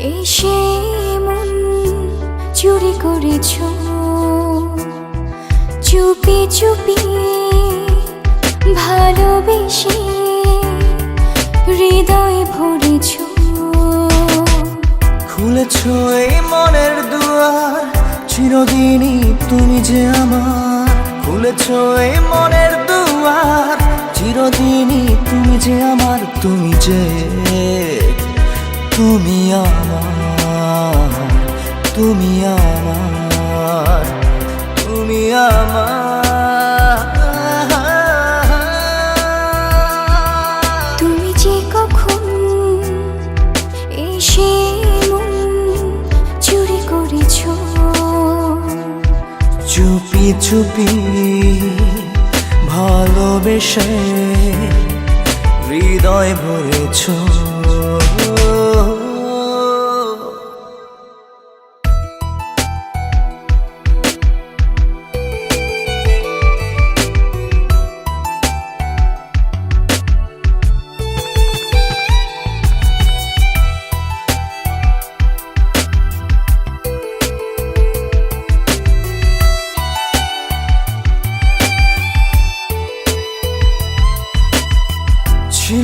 এসে মন চুরি করেছ। চুপি চুপি ভালোবেসে হৃদয় ভরেছ। খুলেছ এই মনের দুয়ার, চিরদিনই তুমি যে আমার। খুলেছ এই মনের দুয়ার, চিরদিনই তুমি যে আমার, তুমি যে তুমি আমার তুমি আমার তুমি আমার। তুমি যে কখন এসে চুরি করেছ? চুপি চুপি ভালোবেসে হৃদয় ভরেছ।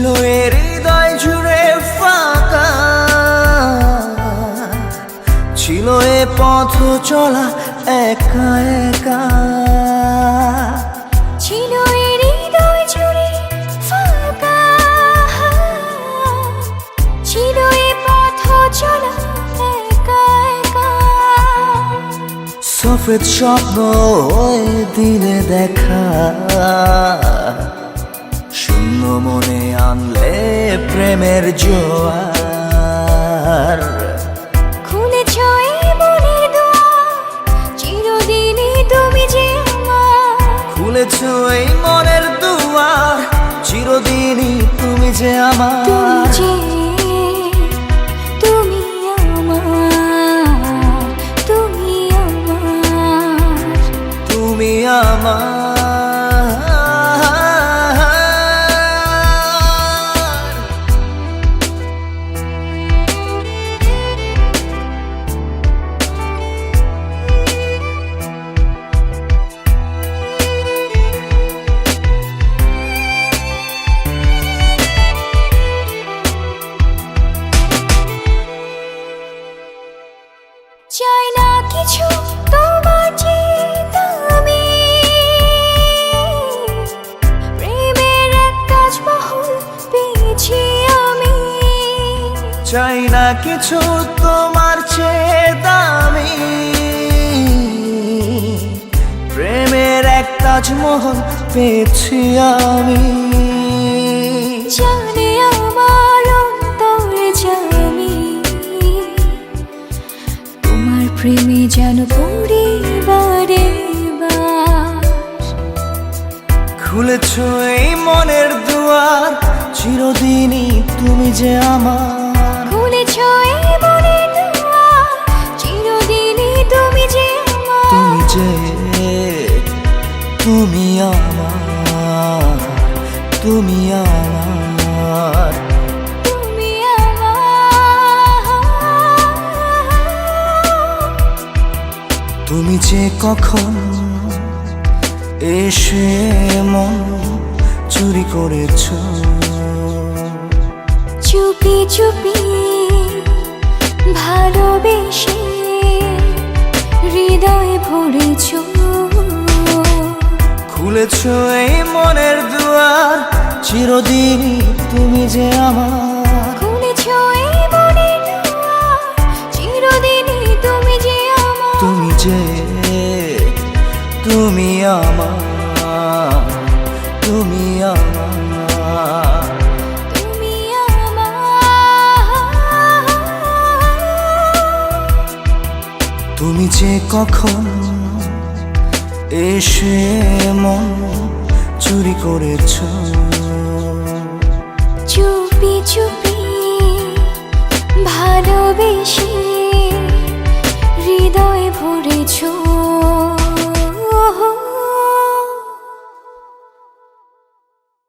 ছিল এর হৃদয় জুড়ে ফাঁকা। ছিল এ পথ চলা একা একা। ছিল এর হৃদয় জুড়ে ফাঁকা। ছিল এ পথ চলা সফেদ স্বপ্ন ওই দিলে দেখা। মনে আনলে প্রেমের জোয়ার। খুলেছ এই চিরদিনই তুমি যে খুলেছ এই মনের দুয়ার চিরদিনই তুমি যে আমার। চাই না কিছু তোমার আমি প্রেমের এক তাজমহল পেয়েছি আমি। চাই না কিছু তোমার চেয়ে দামি। প্রেমের এক তাজমহল পেয়েছি আমি। প্রেমে যেন পরিবারে খুলেছ এই মনের দুয়ার চিরদিনই তুমি যে আমার। খুলেছ এই মনের দুয়ার চিরদিনই তুমি যে তুমি যে তুমি আমার তুমি আমার। তুমি যে কখন এসে মন চুরি করেছ? চুপি চুপি ভালোবেসে হৃদয় ভরেছ খুলেছ এই মনের দুয়ার চিরদিন তুমি যে আমার যে কখন এসে মন চুরি করেছ? চুপি চুপি ভালোবেসে হৃদয় ভরেছো।